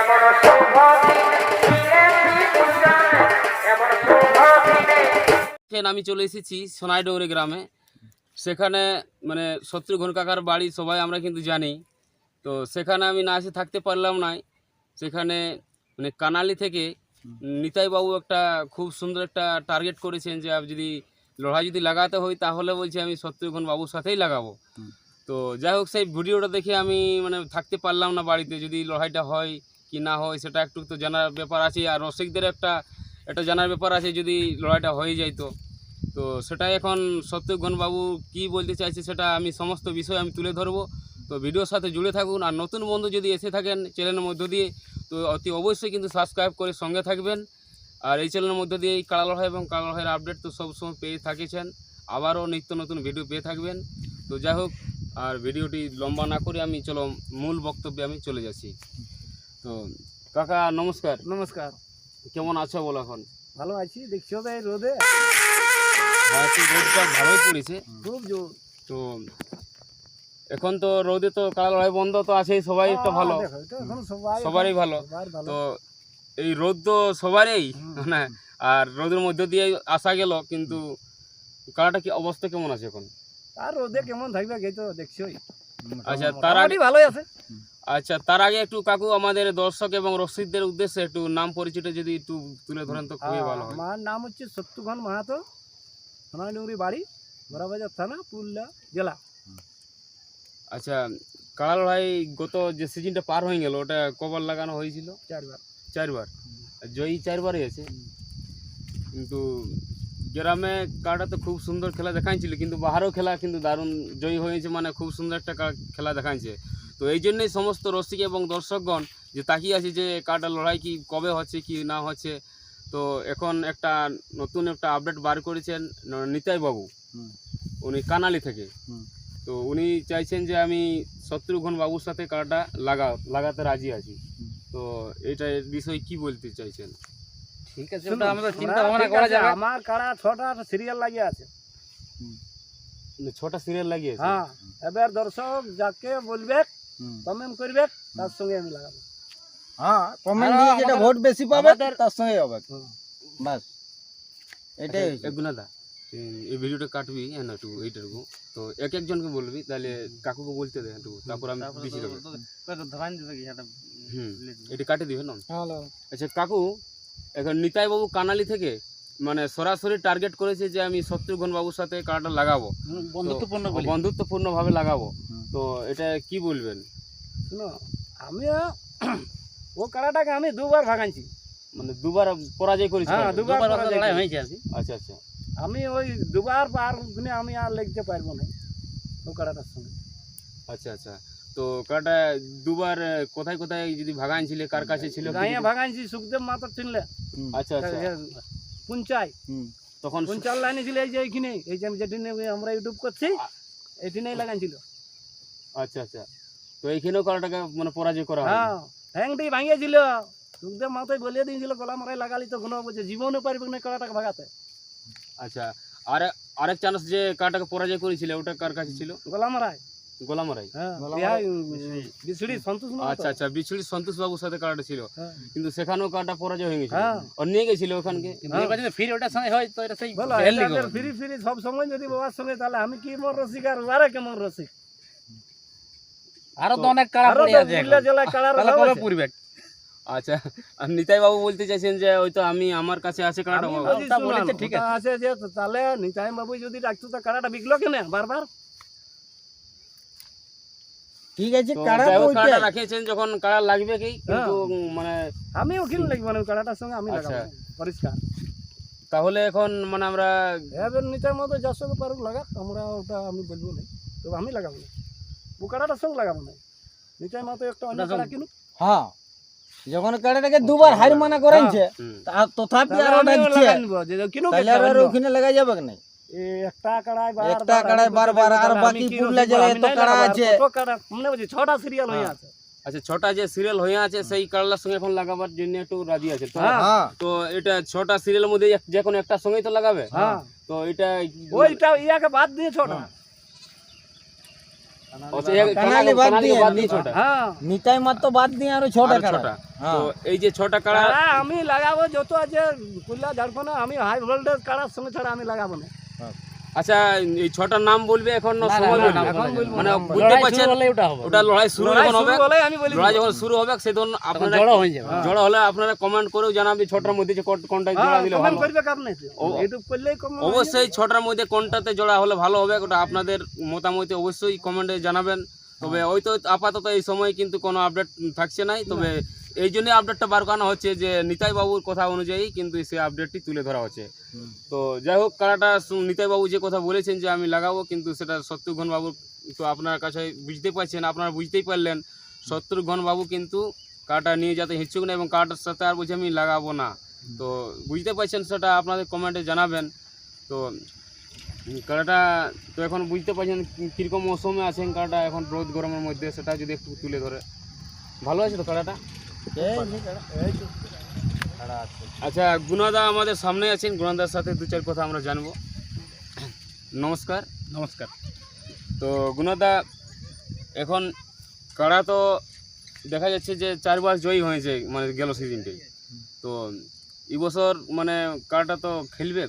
এমন শুভ দিনে দিয়েছি দুজনে এমন শুভ দিনে এখন আমি চলে এসেছি সোনাইডোংরি গ্রামে। সেখানে মানে শত্রুঘ্ন কাকার বাড়ি সবাই আমরা কিন্তু জানি। তো সেখানে আমি না এসে থাকতে পারলাম না। সেখানে মানে কানালি থেকে নিতাইবাবু একটা খুব সুন্দর একটা টার্গেট করেছেন যে যদি লড়াই যদি লাগাতে হয় তাহলে বলছি আমি শত্রুঘ্ন বাবুর সাথেই লাগাবো। তো যাই হোক সেই ভিডিওটা দেখে আমি মানে থাকতে পারলাম না বাড়িতে। যদি লড়াইটা হয় কি না হয় সেটা একটু তো জানার ব্যাপার আছে। আর রসিকদের একটা একটা জানার ব্যাপার আছে যদি লড়াইটা হয়ে যায় তো। তো সেটাই এখন সত্যঘন বাবু কি বলতে চাইছে সেটা আমি সমস্ত বিষয় আমি তুলে ধরবো। তো ভিডিওর সাথে জুড়ে থাকুন। আর নতুন বন্ধু যদি এসে থাকেন চ্যানেলের মধ্য দিয়ে, তো অতি অবশ্যই কিন্তু সাবস্ক্রাইব করে সঙ্গে থাকবেন। আর এই চ্যানেলের মধ্য দিয়ে এই কালা লড়াই এবং কালা লড়াইয়ের আপডেট তো সবসময় পেয়ে থাকেছেন। আবারও নিত্য নতুন ভিডিও পেয়ে থাকবেন। তো যাই হোক, আর ভিডিওটি লম্বা না করে আমি, চলো মূল বক্তব্যে আমি চলে যাচ্ছি। তো কাকা নমস্কার। নমস্কার। কেমন আছো বলো এখন? ভালো আছি দেখছ তো এই রোদে? হ্যাঁ রোদটা ভালোই পড়েছে। খুব জোর। তো এখন তো রোদে তো কালা লড়াই বন্ধ তো আছেই সবাই একটা ভালো। সবারই ভালো। তো এই রোদ তো সবারই হুম। মানে আর রোদের মধ্যে দিয়ে আসা গেল কিন্তু কালাটা কি অবস্থা কেমন আছে এখন? আর রোদে কেমন থাকবে এই তো দেখছোই। আচ্ছা তার আগে ভালোই আছে। আচ্ছা তার আগে একটু কাকু আমাদের দর্শক এবং রসিকদের উদ্দেশ্যে একটু নাম পরিচয়টা যদি একটু তুলে ধরেন তো খুবই ভালো হয়। আমার নাম হচ্ছে সত্যঘন মাহাতো সোনাডুঙ্গরি বাড়ি বড়াবাজার থানা পুরুলিয়া জেলা। আচ্ছা কালা লড়াই গত যে সিজনটা পার হয়ে গেল ওটা কবার লাগানো হয়েছিল? চারবার। চারবার? জয়ী চারবারই আছে? কিন্তু গ্রামে কাটা তো খুব সুন্দর খেলা দেখাইছিল কিন্তু বাহারেও খেলা কিন্তু দারুণ জয়ী হয়েছে মানে খুব সুন্দর একটা খেলা দেখাইছে। তো এই জন্যই সমস্ত রসিক এবং দর্শকগণ যে তাকিয়ে আছে যে কাটা লড়াই কি কবে হচ্ছে কি না হচ্ছে তো এখন একটা নতুন একটা আপডেট বার করেছেন নিতাই বাবু উনি কানালি থেকে। তো উনি চাইছেন যে আমি শত্রুঘ্ন বাবুর সাথে কাটা লাগা লাগাতে রাজি আছি। তো এটা বিষয়ে কি বলতে চাইছেন? ঠিক আছে ওটা আমাদের চিন্তা ভাবনা করা যাবে আমার কাড়া ছটা সিরিয়াল লাগিয়ে আছে। ছটা সিরিয়াল লাগিয়েছে? হ্যাঁ এবার দর্শক যাকে বলবে কমেন্ট করবে তার সঙ্গে আমি লাগাবো। হ্যাঁ কমেন্ট দিয়ে যেটা ভোট বেশি পাবে তার সঙ্গে হবে। বাস এটাই হয়েছে। এই ভিডিওটা কাটবি হ্যাঁ একটু এইটারকু তো এক একজনকে বলবি তাহলে কাকুকে বলতে দে একটু তারপর আমি বেশি দেবো। এটা হুম এটা কাটে দিবে না আচ্ছা কাকু এখন নিতাই বাবু কানালি থেকে মানে সরাসরি টার্গেট করেছে যে আমি শত্রুঘ্ন বাবুর সাথে কার্ডটা লাগাবো। বন্ধুত্বপূর্ণ বলি। বন্ধুত্বপূর্ণ ভাবে লাগাবো। তো এটা কি বলবেন? শুনো আমি ও কাড়াটাকে আমি দুবার ভাগাইছি মানে দুবার পরাজয় করেছে হ্যাঁ দুবার দুবার লড়াই হয়েছে আচ্ছা আচ্ছা। আমি ওই দুবার পার দিনে আমি আর লিখতে পারব না ও কাড়াটার সঙ্গে। আচ্ছা আচ্ছা। তো কাটা দুবার কোথায় কোথায় যদি ভাগান ছিল কার কাছে ছিল? গাঁয়ে ভাগাইছি সুখদেব চিনলে হুম, আচ্ছা আচ্ছা। পুঞ্চাই। তখন পুঞ্চাল লাইনে ছিল এই যে এইখানে এই যে আমি যেদিনে আমরা ইউটিউব করছি এইখানেই লাগাইছিল। আচ্ছা আচ্ছা। তো এইখানেও কাটাটাকে মানে পরাজয় করা হয়। হ্যাঁ হ্যাংটি ভাঙিয়েছিল সুখদেব মাথায় বলিয়ে দিয়েছিল গলা মারাই লাগালি তো কোনো বলছে জীবনে পারবে না কাড়াটাকে ভাগাতে আচ্ছা আর আরেক চান্স যে কাটাকে পরাজয় করেছিল ওটা কার কাছে ছিল? গলা গোলামারাই হ্যাঁ বিছড়ি সন্তোষ আচ্ছা আচ্ছা বিছুড়ি সন্তোষ বাবুর সাথে কাটা ছিল। হ্যাঁ। কিন্তু সেখানেও কাটা পরাজয় হয়ে গেছিল। হ্যাঁ। আর নিয়ে গেছিল ওখানকে। এবার ওটার সঙ্গে হয় তো এটা সেই ফ্রি ফ্রি সব সময় যদি বাবার সঙ্গে তাহলে আমি কি মোর রসিক আর ওরা কেমন রসিক? আরও তো অনেক কাড়া পড়ে আছে জেলায় কাড়ার তাহলে আচ্ছা আর নিতাই বাবু বলতে চাইছেন যে ওই তো আমি আমার কাছে আছে কাটা আমি বাবু। বলছি, ওটা শুনুন, বলেছে, ঠিক ওটা আছে। তাহলে নিতাই বাবু যদি রাখতো তো কাড়াটা বিকলো কেন বারবার? ঠিক আছে তো কারা তো হোক, রাখিয়েছেন যখন কাড়া লাগবে কি? কিন্তু মানে আমি ওখানে লাগবো না কাড়াটার সঙ্গে আমি আচ্ছা। লাগাবো পরিষ্কার। তাহলে এখন মানে আমরা এবার নিতাই মতো যার সঙ্গে পারুক লাগাক আমরা ওটা আমি বলব না তো আমি লাগাবো। না কাড়াটার সঙ্গে লাগাবো না নিতাই মতো একটা অন্য সঙ্গে- কিনুক। হ্যাঁ। যখন কারাটাকে দুবার হার মানা হুম, তথাপি আরও যে কিনুক তাহলে আর ওখানে লাগা যাবে কি নাই? এই একটা কাড়ায় বার একটা বার বার বার, আর বাকি পুরুলিয়া জেলায় এত কাড়া আছে। কত কাড়া মনে বলছি ছটা সিরিয়াল হয়ে হ্যাঁ। আছে। আচ্ছা ছটা যে সিরিয়াল হয়ে আছে সেই কাড়ার সঙ্গে এখন লাগাবার জন্য একটু রাজি আছে তো? হ্যাঁ। হ্যাঁ। তো এটা ছটা সিরিয়ালের মধ্যে যে কোনো একটা সঙ্গেই তো লাগাবে? হ্যাঁ। তো এটা ওইটা ইয়াকে বাদ দিয়ে ছটা আচ্ছা, এক- কানালি বাদ কানালি দিয়ে, বাদ দিয়ে ছটা হ্যাঁ নিতাই মাত্র বাদ দিয়ে আরও ছটা আরও কাড়া হ্যাঁ। তো এই যে ছটা কাড়া আমি লাগাবো যত আছে কুল্লা ঝাড়খণ্ডে আমি হাই ভোল্টেজ কাড়ার সঙ্গে ছাড়া আমি লাগাবো না। আচ্ছা এই ছটার নাম বলবে এখন সময় বলবে? মানে বুঝতে পারছেন? ওটা লড়াই শুরু যখন হবে? লড়াই যখন শুরু হবে সে তখন তখন আপনারা জড়ো হয়ে যাবে জড়ো হলে আপনারা কমেন্ট করেও জানাবে ছটার মধ্যে কোনটা জোড়া দিলে ভালো অবশ্যই ছটার মধ্যে কোনটাতে জোড়া হলে ভালো হবে ওটা আপনাদের মতামত অবশ্যই কমেন্টে জানাবেন। তবে ওই তো আপাতত এই সময় কিন্তু কোনো আপডেট থাকছে নাই তবে এই জন্য আপডেটটা বার করানো হচ্ছে যে নিতাই বাবুর কথা অনুযায়ী কিন্তু সেই আপডেটটি তুলে ধরা হচ্ছে। তো যাই হোক কারাটা নিতাই বাবু যে কথা বলেছেন যে আমি লাগাবো কিন্তু সেটা শত্রুঘ্ন বাবু তো আপনার কাছে বুঝতে পারছেন আপনারা বুঝতেই পারলেন। শত্রুঘ্ন বাবু কিন্তু কাটা নিয়ে যেতে ইচ্ছুক না এবং কাটার সাথে আর বলছে আমি লাগাবো না। তো বুঝতে পারছেন সেটা আপনাদের কমেন্টে জানাবেন। তো কাড়াটা তো এখন বুঝতে পারছেন কীরকম মৌসুমে আছেন কাড়াটা এখন রোদ গরমের মধ্যে সেটা যদি একটু তুলে ধরে। ভালো আছে তো কাড়াটা আচ্ছা গুনাদা আমাদের সামনে আছেন গুনাদার সাথে দু চার কথা আমরা জানব। নমস্কার। নমস্কার। তো গুনাদা এখন কাড়া তো দেখা যাচ্ছে যে চারবার জয়ী হয়েছে মানে গেল সিজনটাই তো এই বছর মানে কাড়াটা তো খেলবে?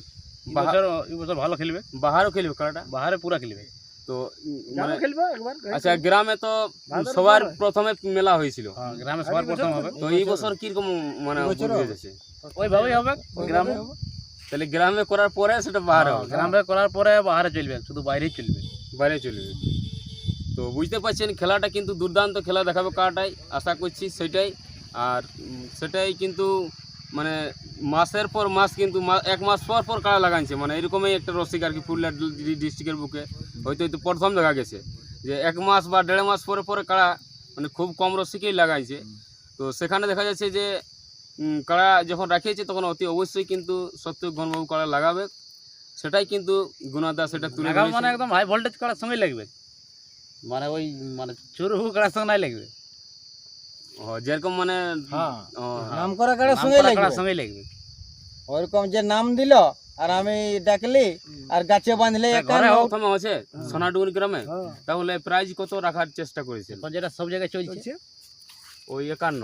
বাহা- বছর এই বছর ভালো খেলবে। বাহারও খেলবে কাড়াটা বাহারে পুরা খেলবে। তো উম, জানো মানে খেলব একবার আচ্ছা গ্রামে তো ভাদর সবার পরে? প্রথমে মেলা হয়েছিল। হ্যাঁ গ্রামে সবার প্রথম হবে। তো এই বছর কীরকম মানে বছরও উদ্যোগ এসেছে? ওইভাবেই হবে। গ্রামে তাহলে গ্রামে করার পরে সেটা বাহারে হ্যাঁ, হবে গ্রামে করার পরে বাহারে চলবে শুধু বাইরেই চলবে। বাইরে চলবে। তো বুঝতে পারছেন খেলাটা কিন্তু দুর্দান্ত খেলা দেখাবে কাটাই আশা করছি সেটাই। আর উম, সেটাই কিন্তু মানে মাসের পর মাস কিন্তু এক মাস পর পর কাড়া লাগাইছে। মানে এরকমই একটা রসিক আর কি পুরুলিয়া ডিস্ট্রিক্টের বুকে। হয়তো হয়তো প্রথম দেখা গেছে। যে এক মাস বা দেড় মাস পরে পরে কাড়া মানে খুব কম রসিকেই লাগাইছে। তো সেখানে দেখা যাচ্ছে যে কাড়া যখন রাখিয়েছে তখন অতি অবশ্যই কিন্তু সত্য ঘনবাবু কাড়া লাগাবে। সেটাই কিন্তু গুণাদা সেটা তুলে মানে একদম হাই ভোল্টেজ করার সঙ্গে লাগবে। মানে ওই মানে চুরু করার সঙ্গে নাই লাগবে। ও, যেরকম মানে হ্যাঁ নাম করা কাড়ার সঙ্গে লাগবে? সঙ্গে লাগবে। ওরকম যে নাম দিল আর আমি ডাকলি আর গাছে বাঁধলে হ্যাঁ, ঘরে প্রথমে আছে সোনাডুগুর গ্রামে হ্যাঁ। তাহলে প্রাইজ কত রাখার চেষ্টা করেছেন? যেটা সব জায়গায় চলছে। ওই একান্ন।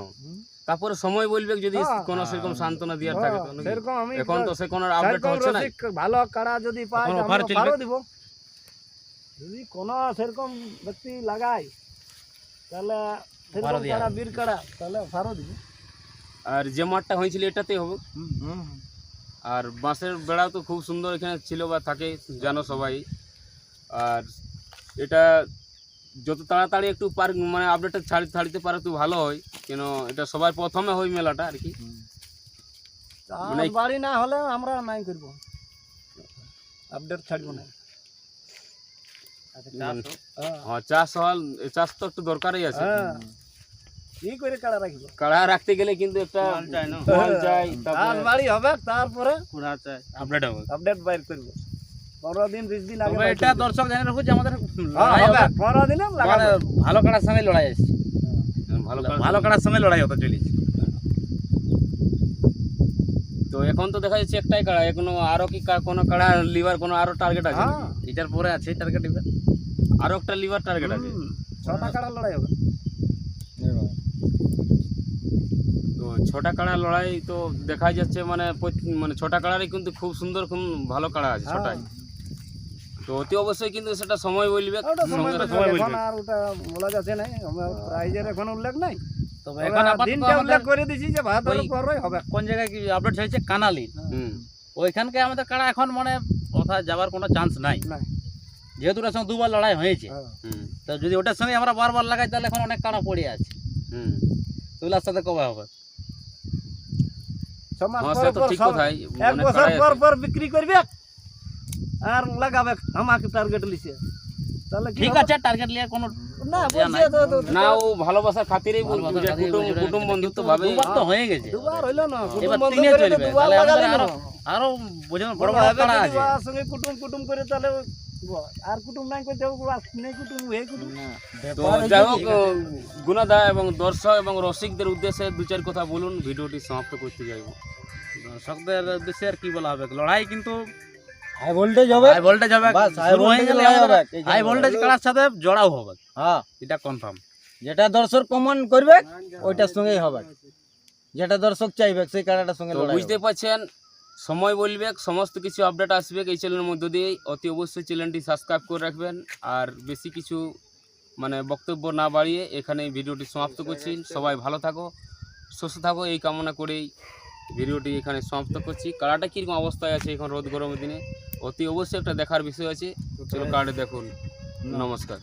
তারপরে সময় বলবে যদি হ্যাঁ। কোনো সেরকম সান্ত্বনা দেওয়ার থাকে হ্যাঁ? সেরকম আমি এখন তো সে কোনো আপডেট হচ্ছে না। ভালো কাড়া যদি পাই চলবে। দিব। যদি কোনো সেরকম ব্যক্তি লাগায় তাহলে কাড়া বীর কাড়া তাহলে ভাড়ও দিব আর যে মাঠটা হয়েছিল এটাতেই হবে। আর বাঁশের বেড়াও তো খুব সুন্দর এখানে ছিল বা থাকে জানো সবাই। আর এটা যত তাড়াতাড়ি একটু পার মানে আপডেটটা ছাড়ি ছাড়িতে পারে তো ভালো হয়। কেন এটা সবার প্রথমে হয় মেলাটা আর কি। মানে- বাড়ি না হলে আমরা নাই করব। আপডেট ছাড়বো না। মানে- হ্যাঁ। হ্যাঁ চাষ হওয়ার চাষ তো একটু দরকারই আছে। হ্যাঁ। কি করে কাড়া রাখব? কাড়া রাখতে গেলে কিন্তু একটা চাই না? চাই আর হবে তারপরে পুরা চাই। আপডেট হবে। আপডেট বাইর করব। পনেরো দিন বিশ দিন আগে এটা দর্শক জানে রাখুন যে আমাদের হ্যাঁ, হবে। দিনে মানে ভালো কাড়ার সঙ্গে লড়াই আসছে ভালো কাড়া- ভালো কাড়ার সঙ্গে লড়াই হতে চলেছে। তো এখন তো দেখা যাচ্ছে একটাই কাড়া এখনও আরও কি কোনো কাড়া লিভার কোনো আরও টার্গেট আছে হ্যাঁ। এটার পরে আছে টার্গেট আরও একটা লিভার টার্গেট আছে। ছটা কাড়া লড়াই হবে। ছটা কাড়া লড়াই তো দেখা যাচ্ছে মানে মানে ছটা কাড়ারই কিন্তু খুব সুন্দর খুব ভালো কাড়া আছে হ্যাঁ। ছটাই তো অতি অবশ্যই কিন্তু সেটা সময় বলবে এখন আর ওটা বলা যাচ্ছে না আমার প্রাইজের এখন উল্লেখ নাই। তবে তবে এখন দিনটা আমাদের উল্লেখ করে দিছি যে ভাতের পরই হবে। কোন জায়গায় কি আপডেট হয়েছে? কানালি। হুম। ওইখানকে আমাদের কাড়া এখন মানে কোথায় যাওয়ার কোনো চান্স নাই। যেহেতু ওটার সঙ্গে দুবার লড়াই হয়েছে। হ্যাঁ। হুম। তো যদি ওটার সঙ্গে আমরা বারবার লাগাই তাহলে এখন অনেক কাড়া পড়ে আছে। হুম। সাথে কবে হবে ছ মাস হ্যাঁ পর সে তো পর ঠিক সব- কথাই এক বছর পর পর বিক্রি করবে আর লাগাবে আমাকে টার্গেট লিছে। তাহলে ঠিক আছে টার্গেট নিয়ে কোনো না বলছে তো তো- না ও ভালোবাসার খাতিরেই যে কুটুম কুটুম বন্ধুত্ব ভাবে দুবার তো হয়ে গেছে। দুবার হইল না কুটুম বন্ধু করে দুবার তাহলে লাগালি আমাদের না। আরও আরও বুঝুন বড় বড় আছে? সঙ্গে কুটুম কুটুম করে তাহলে আর কুটুম নাই করতে নেই কুটুম হে কুটুম। তো যাই হোক গুণাদা এবং দর্শক এবং রসিকদের উদ্দেশ্যে দু চার কথা বলুন ভিডিওটি সমাপ্ত করতে যাইব দর্শকদের উদ্দেশ্যে আর কি বলা হবে? লড়াই কিন্তু হাই ভোল্টেজ হবে। হাই ভোল্টেজ হবে। বাস, high শুরু voltage গেলে লড়াই হবে, হাই ভোল্টেজ কাড়ার সাথে জড়াও হবে। হ্যাঁ। এটা কনফার্ম যেটা দর্শক কমন করবে ওইটার সঙ্গেই হবে। যেটা দর্শক চাইবে সেই কাড়াটার সঙ্গে বুঝতে পারছেন সময় বলবে সমস্ত কিছু আপডেট আসবে এই চ্যানেলের মধ্য দিয়েই। অতি অবশ্যই চ্যানেলটি সাবস্ক্রাইব করে রাখবেন। আর বেশি কিছু মানে বক্তব্য না বাড়িয়ে এখানে ভিডিওটি সমাপ্ত করছি। সবাই ভালো থাকো সুস্থ থাকো এই কামনা করেই ভিডিওটি এখানে সমাপ্ত করছি। কাড়াটা কীরকম অবস্থায় আছে এখন রোদ গরমের দিনে? অতি অবশ্যই একটা দেখার বিষয় আছে। চলো কাড়াটা দেখুন। নমস্কার।